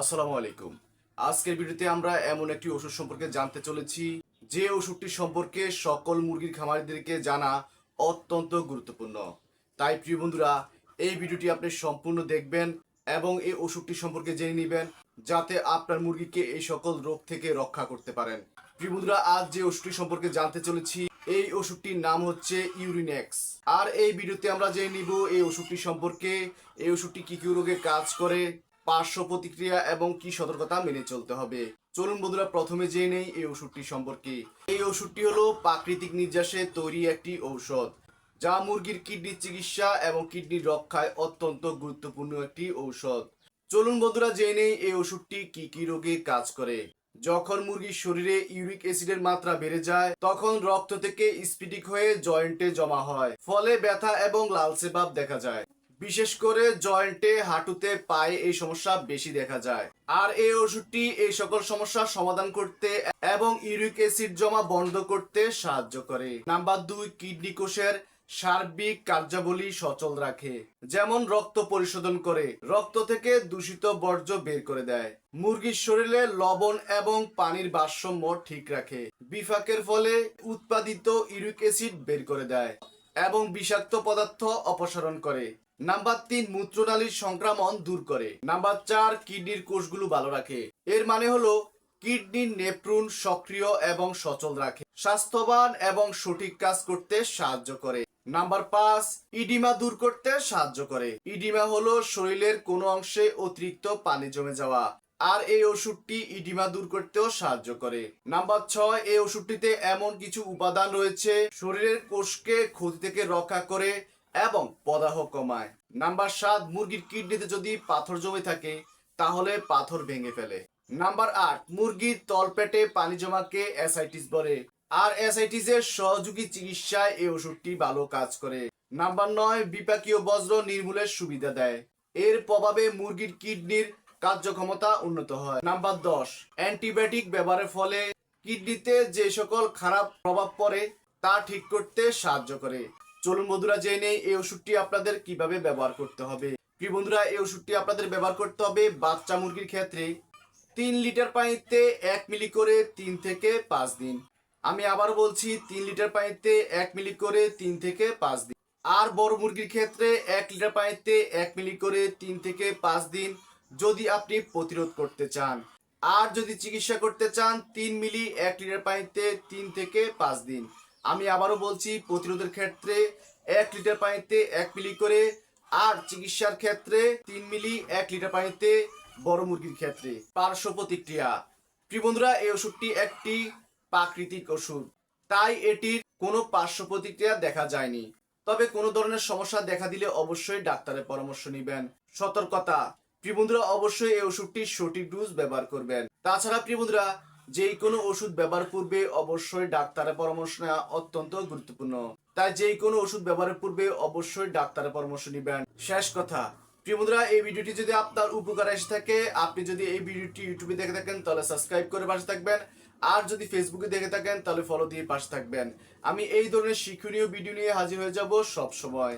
আসসালামু আলাইকুম। আজকের ভিডিওতে আমরা এমন একটি ওষুধ সম্পর্কে জানতে চলেছি। যে ওষুধটি সম্পর্কে সকল মুরগির খামারিদেরকে জানা অত্যন্ত গুরুত্বপূর্ণ। তাই প্রিয় বন্ধুরা, এই ভিডিওটি আপনি সম্পূর্ণ দেখবেন এবং এই ওষুধটি সম্পর্কে জেনে নেবেন, যাতে আপনার মুরগিকে এই সকল রোগ থেকে রক্ষা করতে পারেন। প্রিয় বন্ধুরা, আজ যে ওষুধটি সম্পর্কে জানতে চলেছি, এই ওষুধটির নাম হচ্ছে ইউরিনেক্স। আর এই ভিডিওতে আমরা জেনে নিব এই ওষুধটি সম্পর্কে, এই ওষুধটি কি কি রোগে কাজ করে পার্শ্ব প্রতিক্রিয়া এবং কি সতর্কতা মেনে চলতে হবে। চলুন বন্ধুরা, প্রথমে জেনে নেই এই ওষুধটি সম্পর্কে। এই ওষুধটি হলো প্রাকৃতিক নির্যাসে তৈরি একটি ঔষধ, যা মুরগির কিডনির চিকিৎসা এবং কিডনির রক্ষায় অত্যন্ত গুরুত্বপূর্ণ একটি ঔষধ। চলুন বন্ধুরা, জেনে নেই এই ওষুধটি কি কি রোগে কাজ করে। যখন মুরগির শরীরে ইউরিক অ্যাসিডের মাত্রা বেড়ে যায়, তখন রক্ত থেকে স্পিডিক হয়ে জয়েন্টে জমা হয়, ফলে ব্যথা এবং লালচে ভাব দেখা যায়। বিশেষ করে জয়েন্টে, হাঁটুতে, পায়ে এই সমস্যা বেশি দেখা যায়। আর এই ওষুধটি এই সকল সমস্যার সমাধান করতে এবং ইউরিক অ্যাসিড জমা বন্ধ করতে সাহায্য করে। নাম্বার দুই, কিডনি কোষের সার্বিক কার্যাবলী সচল রাখে, যেমন রক্ত পরিশোধন করে, রক্ত থেকে দূষিত বর্জ্য বের করে দেয়। মুরগির শরীরে লবণ এবং পানির ভারসাম্য ঠিক রাখে। বিফাকের ফলে উৎপাদিত ইউরিক অ্যাসিড বের করে দেয় এবং বিষাক্ত পদার্থ অপসারণ করে। নাম্বার তিন, মূত্রনালীর সংক্রমণ দূর করে। নাম্বার চার, কিডনির কোষগুলো ভালো রাখে। এর মানে হলো, কিডনির নেপ্রুন সক্রিয় এবং সচল রাখে, স্বাস্থ্যবান এবং সঠিক কাজ করতে সাহায্য করে। নাম্বার পাঁচ, ইডিমা দূর করতে সাহায্য করে। ইডিমা হলো শরীরের কোনো অংশে অতিরিক্ত পানি জমে যাওয়া, আর এই ওষুধটি ইডিমা দূর করতেও সাহায্য করে। নাম্বার ছয়, এই ওষুধটিতে এমন কিছু উপাদান রয়েছে, শরীরের কোষকে ক্ষতি থেকে রক্ষা করে এবং পদাহ কমায়। নাম্বার সাত, মুরগির কিডনিতে যদি পাথর জমে থাকে, তাহলে পাথর ভেঙে ফেলে। নাম্বার আট, মুরগির তলপেটে পানি জমাকে অ্যাসাইটিস বলে। আর অ্যাসাইটিস এর সহযোগী চিকিৎসায় এই ওষুধটি ভালো কাজ করে। নাম্বার নয়, বিপাকীয় বজ্র নির্মূলের সুবিধা দেয়। এর প্রভাবে মুরগির কিডনির কার্যক্ষমতা উন্নত হয়। নাম্বার দশ, অ্যান্টিবায়োটিক ব্যবহারের ফলে কিডনিতে যে সকল খারাপ প্রভাব পড়ে, তা ঠিক করতে সাহায্য করে। চলুন বন্ধুরা জেনে এই ওষুধটি আপনাদের কীভাবে ব্যবহার করতে হবে। কি বন্ধুরা, এই ওষুধটি আপনাদের ব্যবহার করতে হবে বাচ্চা মুরগির ক্ষেত্রে। তিন লিটার পানিতে এক মিলি করে তিন থেকে পাঁচ দিন। আমি আবার বলছি, তিন লিটার পানিতে এক মিলি করে তিন থেকে পাঁচ দিন। আর বড় মুরগির ক্ষেত্রে এক লিটার পানিতে এক মিলি করে তিন থেকে পাঁচ দিন যদি আপনি প্রতিরোধ করতে চান। আর যদি চিকিৎসা করতে চান, তিন মিলি এক লিটার পানিতে তিন থেকে পাঁচ দিন। আমি আবারও বলছি, প্রতিরোধের ক্ষেত্রে এক লিটার পানিতে এক মিলি করে, আর চিকিৎসার ক্ষেত্রে তিন মিলি এক লিটার পানিতে বড় মুরগির ক্ষেত্রে। পার্শ্ব প্রতিক্রিয়া। প্রিয় বন্ধুরা, এই ওষুধটি একটি প্রাকৃতিক ওষুধ, তাই এটির কোনো পার্শ্ব প্রতিক্রিয়া দেখা যায়নি। তবে কোনো ধরনের সমস্যা দেখা দিলে অবশ্যই ডাক্তারের পরামর্শ নেবেন। সতর্কতা। প্রিয় বন্ধুরা, অবশ্যই এই ওষুধটির সঠিক ডোজ ব্যবহার করবেন। তাছাড়া, প্রিয় বন্ধুরা যেই কোনো ওষুধ ব্যবহার পূর্বে অবশ্যই ডাক্তারের পরামর্শ নেওয়া অত্যন্ত গুরুত্বপূর্ণ। তাই যেই কোনো ওষুধ ব্যবহারের পূর্বে অবশ্যই ডাক্তারের পরামর্শ নেবেন। শেষ কথা, প্রিয় বন্ধুরা, এই ভিডিওটি যদি আপনার উপকার এসে থাকে, আপনি যদি এই ভিডিওটি ইউটিউবে দেখে থাকেন, তাহলে সাবস্ক্রাইব করে পাশে থাকবেন। আর যদি ফেসবুকে দেখে থাকেন, তাহলে ফলো দিয়ে পাশে থাকবেন। আমি এই ধরনের শিক্ষণীয় ভিডিও নিয়ে হাজির হয়ে যাব সব সময়